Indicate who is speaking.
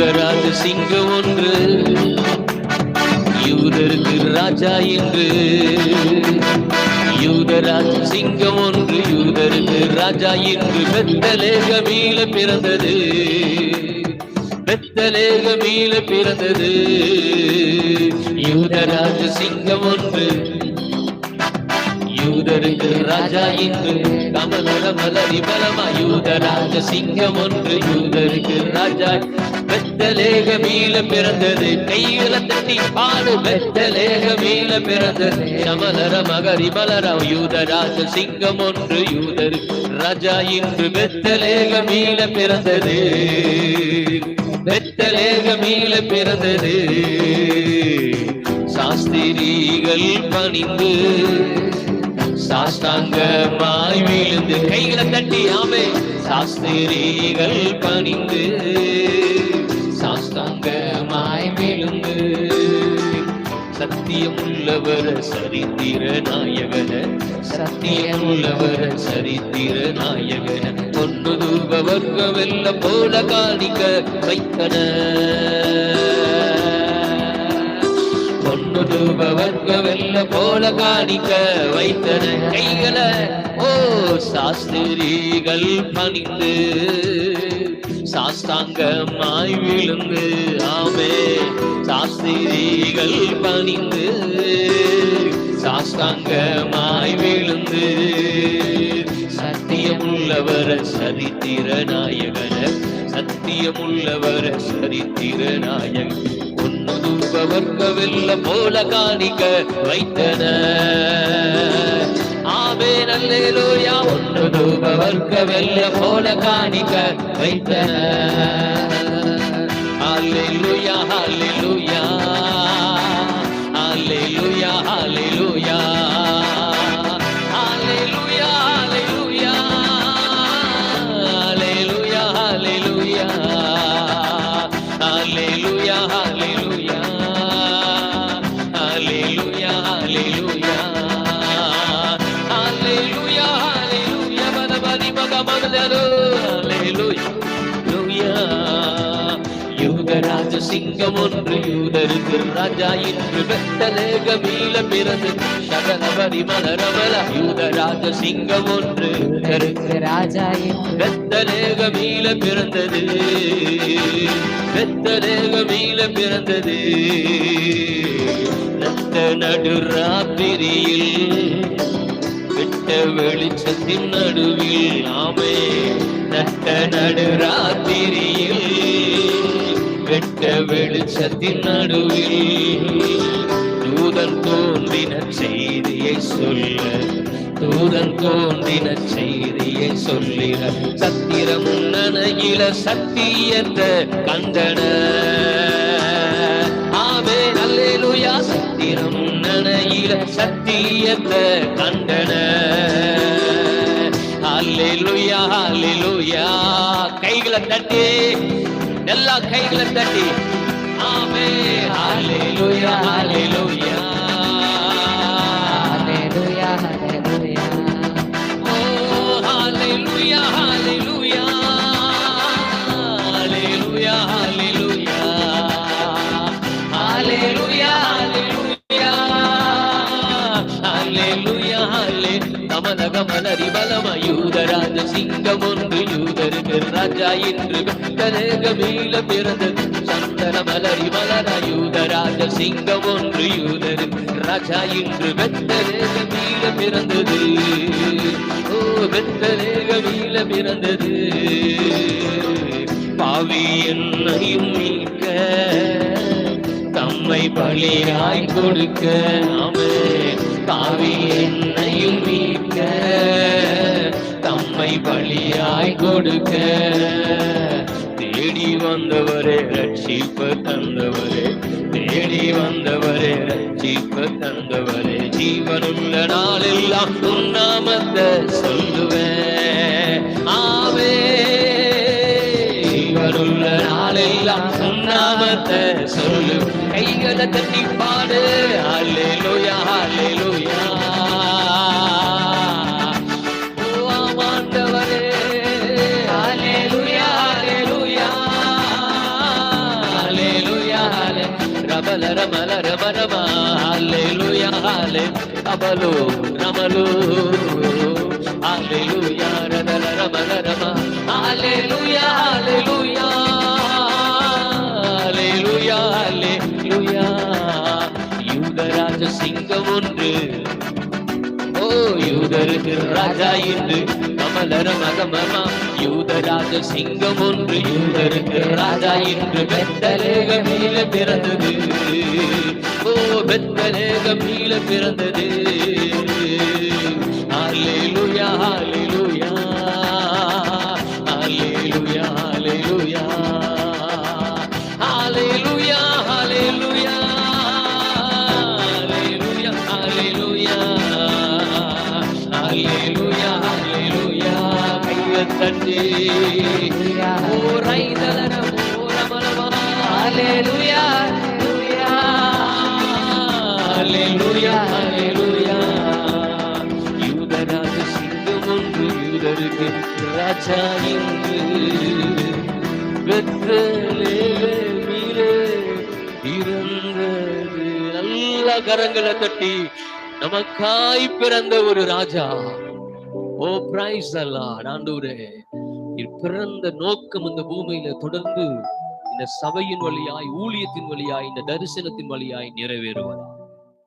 Speaker 1: யூதராஜ சிங்கம் ஒன்று யூதருக்கு ராஜா என்று யூதராஜ சிங்கம் ஒன்று யூதருக்கு ராஜா என்று பெத்தலேகமீல பிறந்தது. பெத்தலேகமீல பிறந்தது. யூதராஜ சிங்கம் ஒன்று யூதருக்கு ராஜா இன்று. கமல மலரி பலமா யூதராஜ சிங்கம் ஒன்று யூதருக்கு ராஜா வெத்தலேக மீள பிறந்தது. கையில தட்டி பாடு பெத்தலேக மீள பிறந்தது. சமலர மகரி மலரம் யூதராஜ சிங்கம் ஒன்று யூதர். ராஜா இன்று வெத்தலேக மீள பிறந்தது. பெத்தலேக மீள பிறந்தது. சாஸ்திரிகள் பணிந்து சாஸ்தாங்கமாய் விழுந்து. கைகளை தட்டி ஆமே சாஸ்திரிகள் பணிந்து. சத்தியமுள்ளவர சரித்திர நாயகன. சத்தியமுள்ளவர சரித்திர நாயகன. பொன்னு தூப வர்க்க போல காணிக்க வைத்தன. பொன்னு தூப வர்க்க வெல்ல போல காணிக்க வைத்தன. கைகளை ஓ சாஸ்திரிகள் பணிந்து சாஸ்தாங்கமாய் விழுந்து ஆமே சாஸ்திரிகள் பணிந்து சாஸ்தாங்கமாய் விழுந்து சத்தியமுள்ளவர சரித்திர நாயகன சத்தியமுள்ளவர சரித்திர நாயகன் ஒன்று தூபவர்க்க வெல்ல போல காணிக்க வைத்தன. ஆவேன் அல்லேலூயா. ஒன்று தூப வர்க்க வெல்ல போல காணிக்க வைத்தன அல்லேலூயா. பதபதி மகமதரு சிங்கம் ஒன்று யூதருக்கு ராஜா இன்று வெத்தலேக மீள பிறந்து சகலபரி மலரமல யூதராஜ சிங்கம் ஒன்று
Speaker 2: யூதருக்கு ராஜா என்று
Speaker 1: வெத்தலேக மீள பிறந்தது. வெத்தலேக மீள பிறந்தது. நத்த நடு ராத்திரியில் விட்ட வெளிச்சத்தின் நடுவில் நாமே நட்ட நடு ராத்திரியில் வெட்ட வெளிச்சத்தின் நடுவில் தூதன் தோன்றின செய்தியை சொல்ல தூதன் தோன்றின செய்தியை சொல்லின சத்திரம் நனையில சத்தியத்தை கந்தன சத்தியத்தை கண்டன. அல்லேலூயா அல்லேலூயா கைகளை தட்டி எல்லா கைகளை தட்டி. ஆமே அல்லேலூயா அல்லேலூயா கமல கமல யூதராஜ சிங்கம் ஒன்று யூதருக்கு ராஜா என்று கனக மீள பிறந்தது. சந்தன மலரி மலர யூதராஜ சிங்கம் ஒன்று யூதருக்கு ராஜா இன்று வெத்தரேக மீள பிறந்தது. ஓ வெத்தரேக மீள பிறந்தது. பாவி என்னையும் மீட்க தம்மை பலியாய் கொடுக்க ஆமே பாவி என்ன கொடுக்க. தேடி வந்தவரே ரட்சிப்ப தந்தவரே. தேடி வந்தவரே ரட்சிப்ப தந்தவரே. ஜீவனுள்ள நாளெல்லாம் உன் சொல்லுவேன். ஆவே ஜீவனுள்ள நாளெல்லாம் உன் சொல்லு கைகளை தட்டி பாடு. రబల రమల రమ రమ హల్లెలూయా హల్లే అబలు రమలు హల్లెలూయా రదల రమల రమ హల్లెలూయా హల్లెలూయా హల్లెలూయా హల్లెలూయా யூதராஜ சிங்கம் ஒன்று ஓ யூதருக்கு ராஜா இன்று கமலர மகமமா யூதராஜ சிங்கம் ஒன்று யூதருக்கு ராஜா இன்று பெத்தலேக மீள பிறந்தது. ஓ பெத்தலேக மீள பிறந்தது. తండ్రి ఓ రైతలన
Speaker 2: హల్లెలూయా
Speaker 1: హల్లెలూయా హల్లెలూయా யூதராக சிங்கம் ஒன்று யூதருக்கு ராஜா இன்று பிறந்தது நல்ல கரங்களை தட்டி நமக்காய் பிறந்த ஒரு ராஜா. ஓ பிரைஸ் அல்லாஹ் ஆண்டவரே. பிறந்த நோக்கம் இந்த பூமியில தொடர்ந்து இந்த சபையின் வழியாய் ஊழியத்தின் வழியாய் இந்த தரிசனத்தின் வழியாய் நிறைவேறுவது